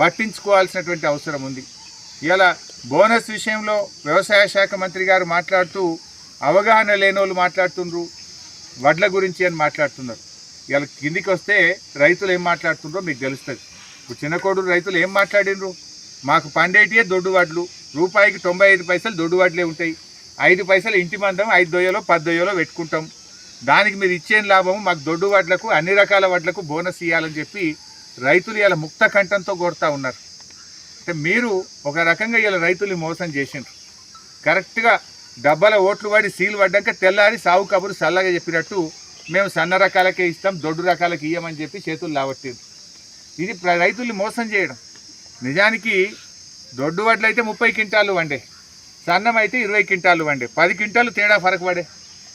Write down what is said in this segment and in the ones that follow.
పట్టించుకోవాల్సినటువంటి అవసరం ఉంది. ఇలా బోనస్ విషయంలో వ్యవసాయ శాఖ మంత్రి గారు మాట్లాడుతూ అవగాహన లేని వాళ్ళు మాట్లాడుతుండ్రు వడ్ల గురించి అని మాట్లాడుతున్నారు. ఇలా కిందికి వస్తే రైతులు ఏం మాట్లాడుతుండ్రో మీకు తెలుస్తుంది. ఇప్పుడు చిన్నకోడు రైతులు ఏం మాట్లాడినరు మాకు పండేటియే దొడ్డు వడ్లు రూపాయికి తొంభై ఐదు పైసలు దొడ్డు వడ్లే ఉంటాయి. ఐదు పైసలు ఇంటి మందం ఐదు దొయ్యలో పది దొయ్యలో పెట్టుకుంటాం. దానికి మీరు ఇచ్చే లాభం మాకు దొడ్డు వడ్లకు అన్ని రకాల వడ్లకు బోనస్ ఇవ్వాలని చెప్పి రైతులు ఇలా ముక్త కంఠంతో కొడతా ఉన్నారు. అంటే మీరు ఒక రకంగా ఇలా రైతుల్ని మోసం చేసిండ్రు. కరెక్ట్గా డబ్బాల ఓట్లు పడి సీలు పడ్డాక తెల్లారి సాగు కబురు చల్లగా చెప్పినట్టు మేము సన్న రకాలకే ఇస్తాం దొడ్డు రకాలకి ఇయ్యమని చెప్పి చేతులు లావట్టిండ్రు. ఇది రైతుల్ని మోసం చేయడం. నిజానికి దొడ్డు వడ్లు అయితే ముప్పై క్వింటాలు వండే సన్నం అయితే ఇరవై క్వింటాలు వండే. పది క్వింటాలు తేడా ఫరక పడే.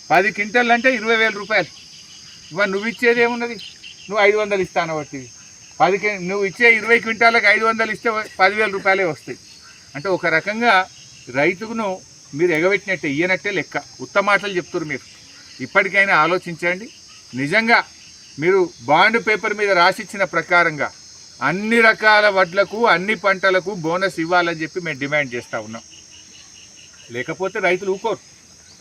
పది క్వింటాలు అంటే ఇరవై వేల రూపాయలు. ఇవాళ నువ్వు ఇచ్చేది ఏమున్నది? నువ్వు ఐదు వందలు ఇస్తాను వాటివి పదికే నువ్వు ఇచ్చే ఇరవై క్వింటాలకు ఐదు వందలు ఇస్తే పదివేల రూపాయలే వస్తాయి. అంటే ఒక రకంగా రైతుకును మీరు ఎగబెట్టినట్టే ఇయ్యనట్టే లెక్క. ఉత్తమ మాటలు చెప్తున్నారు మీరు. ఇప్పటికైనా ఆలోచించండి. నిజంగా మీరు బాండ్ పేపర్ మీద రాసిచ్చిన ప్రకారంగా అన్ని రకాల వడ్లకు అన్ని పంటలకు బోనస్ ఇవ్వాలని చెప్పి మేము డిమాండ్ చేస్తూ ఉన్నాం. లేకపోతే రైతులు ఊకోరు.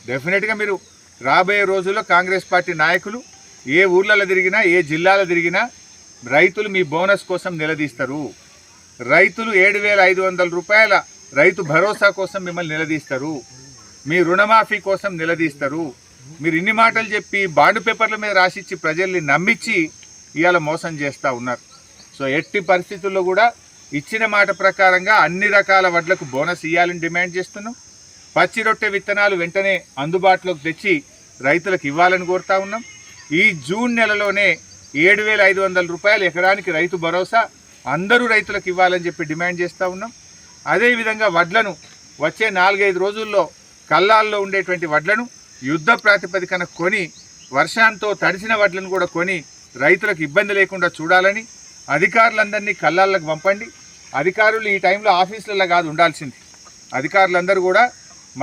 డెఫినెట్గా మీరు రాబోయే రోజుల్లో కాంగ్రెస్ పార్టీ నాయకులు ఏ ఊర్లలో తిరిగినా ఏ జిల్లాలో తిరిగినా రైతులు మీ బోనస్ కోసం నిలదీస్తారు. రైతులు ఏడు వేల ఐదు వందల రూపాయల రైతు భరోసా కోసం మిమ్మల్ని నిలదీస్తారు. మీ రుణమాఫీ కోసం నిలదీస్తారు. మీరు ఇన్ని మాటలు చెప్పి బాండ్ పేపర్ల మీద రాసిచ్చి ప్రజల్ని నమ్మించి ఇవాళ మోసం చేస్తూ ఉన్నారు. సో ఎట్టి పరిస్థితుల్లో కూడా ఇచ్చిన మాట ప్రకారంగా అన్ని రకాల వడ్లకు బోనస్ ఇవ్వాలని డిమాండ్ చేస్తున్నాం. పచ్చి రొట్టె విత్తనాలు వెంటనే అందుబాటులోకి తెచ్చి రైతులకు ఇవ్వాలని కోరుతా ఉన్నాం. ఈ జూన్ నెలలోనే ఏడు వేల ఐదు వందల రూపాయలు ఎకరానికి రైతు భరోసా అందరూ రైతులకు ఇవ్వాలని చెప్పి డిమాండ్ చేస్తూ ఉన్నాం. అదేవిధంగా వడ్లను వచ్చే నాలుగైదు రోజుల్లో కల్లాల్లో ఉండేటువంటి వడ్లను యుద్ధ ప్రాతిపదికన కొని వర్షాంతో తడిసిన వడ్లను కూడా కొని రైతులకు ఇబ్బంది లేకుండా చూడాలని అధికారులందరినీ కల్లాళ్ళకు పంపండి. అధికారులు ఈ టైంలో ఆఫీసులలో కాదు ఉండాల్సింది. అధికారులందరూ కూడా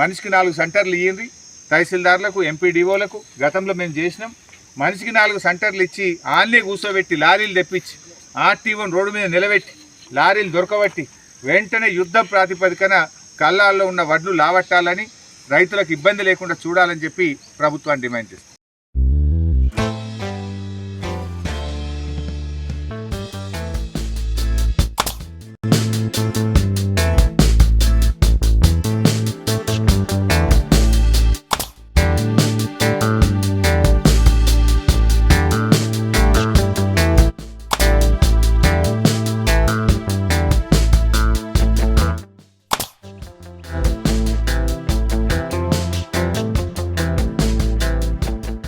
మనిషికి నాలుగు సెంటర్లు ఇయ్యండి. తహసీల్దార్లకు ఎంపీడీఓలకు గతంలో మేము చేసినాం. మనిషికి నాలుగు సెంటర్లు ఇచ్చి ఆన్లే కూర్చోబెట్టి లారీలు తెప్పించి ఆర్టీఓని రోడ్డు మీద నిలబెట్టి లారీలు దొరకబట్టి వెంటనే యుద్ధ ప్రాతిపదికన కళ్ళాల్లో ఉన్న వడ్లు లావట్టాలని రైతులకు ఇబ్బంది లేకుండా చూడాలని చెప్పి ప్రభుత్వాన్ని డిమాండ్ చేస్తుంది